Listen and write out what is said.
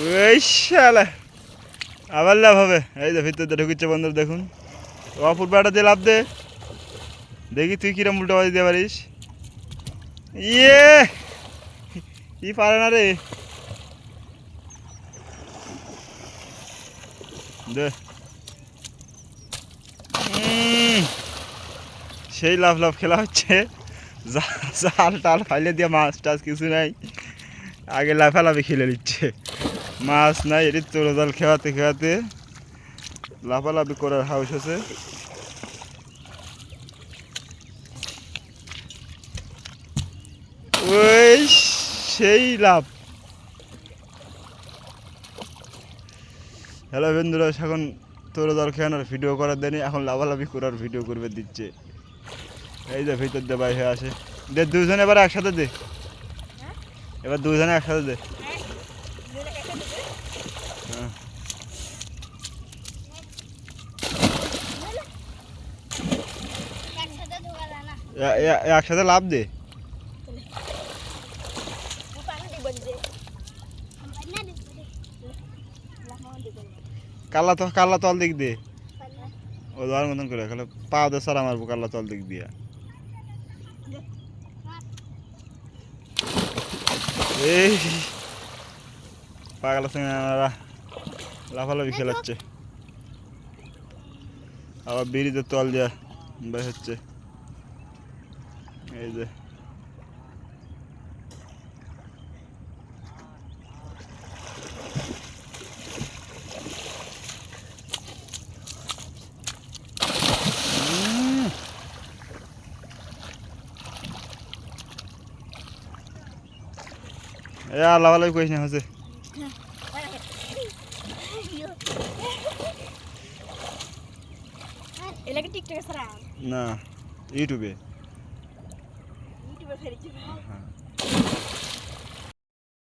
ওই আবার লাভ হবে। এই যে ভিতরে ঢুকিচ্ছে বন্ধুরা, দেখুন। অপূর্বাটা দিয়ে লাভ দে। দেখি তুই কিরম উল্টো বাজি দিয়ে পারিস। ইয়ে! ই পারে না রে। দে। সেই লাভ লাভ খেলা হচ্ছে। জাল টাল ফাইলে দিয়ে মাছ টাছ কিছু নাই। আগে লাফালাফি খেলে নিচ্ছে। মাছ নাই এটি তোর জাল খেওয়াতে খেওয়াতে লাফালাফি করার হাউস আছে। ওই সেই লাভ হ্যালো বন্ধুরা এখন তোর দল খেয়ানোর ভিডিও করার দেয়নি এখন লাফালাফি করার ভিডিও করবে দিচ্ছে। এই যে ভিতর দে বাই হয়ে আসে। দে দুজনে এবার একসাথে দে। এবার দুজনে একসাথে দে। একসাথে লাভ দে। কাল্লা তো, কাল্লা তল দিক দে ও দেওয়ার মতন করে, খালি পা দে সারা মারবো কাল্লা তল দিক দিয়া। এই, পাগলা সঙ্গে লাফালাফি খেলাচ্ছে। আবার বিড়িতে তল দিয়া বের হচ্ছে। এই যে আর লাফালাফি করিস না হচ্ছে না? 嗯。